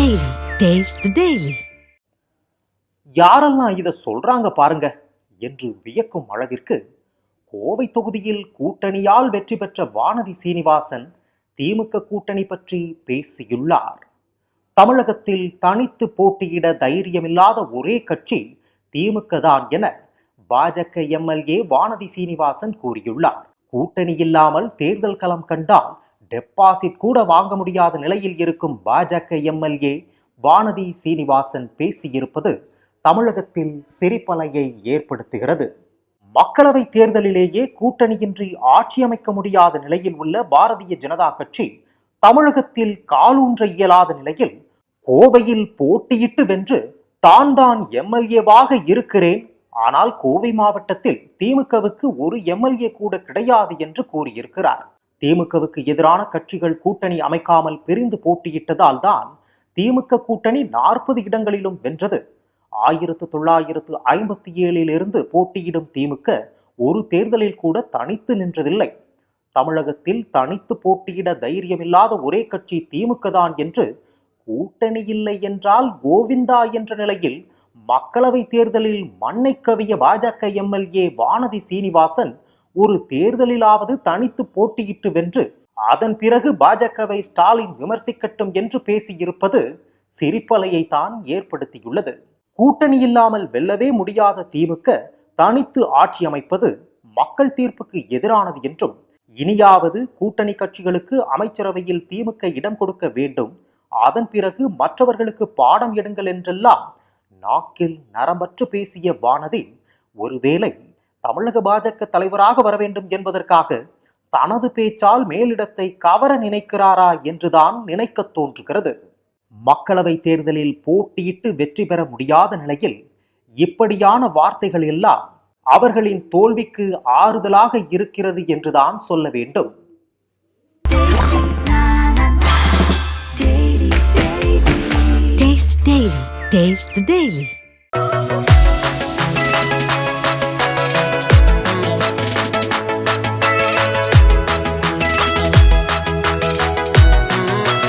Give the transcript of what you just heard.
Daily taste daily யாரெல்லாம் இதை சொல்றாங்க பாருங்க. என்று வியக்கும் அளவிற்கு கோவை தொகுதியில் கூட்டணியால் வெற்றி பெற்ற வானதி சீனிவாசன் திமுக கூட்டணி பற்றி பேசியுள்ளார். தமிழகத்தில் தனித்து போட்டியிட தைரியமில்லாத ஒரே கட்சி திமுக தான் என பாஜக எம்எல்ஏ வானதி சீனிவாசன் கூறியுள்ளார். கூட்டணி இல்லாமல் தேர்தல் களம் கண்டால் டெபாசிட் கூட வாங்க முடியாத நிலையில் இருக்கும் பாஜக எம்எல்ஏ வானதி சீனிவாசன் பேசியிருப்பது தமிழகத்தில் சிரிப்பலையை ஏற்படுத்துகிறது. மக்களவை தேர்தலிலேயே கூட்டணியின்றி ஆட்சி அமைக்க முடியாத நிலையில் உள்ள பாரதிய ஜனதா கட்சி தமிழகத்தில் காலூன்ற இயலாத நிலையில் கோவையில் போட்டியிட்டு வென்று தான் தான் எம்எல்ஏவாக இருக்கிறேன். ஆனால் கோவை மாவட்டத்தில் திமுகவுக்கு ஒரு எம்எல்ஏ கூட கிடையாது என்று கூறியிருக்கிறார். திமுகவுக்கு எதிரான கட்சிகள் கூட்டணி அமைக்காமல் பிரிந்து போட்டியிட்டதால் தான் திமுக கூட்டணி நாற்பது இடங்களிலும் வென்றது. ஆயிரத்து தொள்ளாயிரத்து ஐம்பத்தி ஏழிலிருந்து போட்டியிடும் திமுக ஒரு தேர்தலில் கூட தனித்து நின்றதில்லை. தமிழகத்தில் தனித்து போட்டியிட தைரியமில்லாத ஒரே கட்சி திமுக தான் என்று கூட்டணி இல்லை என்றால் கோவிந்தா என்ற நிலையில் மக்களவை தேர்தலில் மண்ணை கவிய பாஜக எம்எல்ஏ வானதி சீனிவாசன் ஒரு தேர்தலிலாவது தனித்து போட்டியிட்டு வென்று அதன் பிறகு பாஜகவை ஸ்டாலின் விமர்சிக்கட்டும் என்று பேசியிருப்பது சிரிப்பலையை தான் ஏற்படுத்தியுள்ளது. கூட்டணி இல்லாமல் வெல்லவே முடியாத திமுக தனித்து ஆட்சி அமைப்பது மக்கள் தீர்ப்புக்கு எதிரானது என்றும் இனியாவது கூட்டணி கட்சிகளுக்கு அமைச்சரவையில் திமுக இடம் கொடுக்க வேண்டும் அதன் பிறகு மற்றவர்களுக்கு பாடம் எடுங்கள் என்றெல்லாம் நாக்கில் நரம்பற்று பேசிய வானதி ஒருவேளை தமிழக பாஜக தலைவராக வர வேண்டும் என்பதற்காக தனது பேச்சால் மேலிடத்தை கவர நினைக்கிறாரா என்றுதான் நினைக்கத் தோன்றுகிறது. மக்களவை தேர்தலில் போட்டியிட்டு வெற்றி பெற முடியாத நிலையில் இப்படியான வார்த்தைகள் எல்லாம் அவர்களின் தோல்விக்கு ஆறுதலாக இருக்கிறது என்றுதான் சொல்ல வேண்டும். Taste the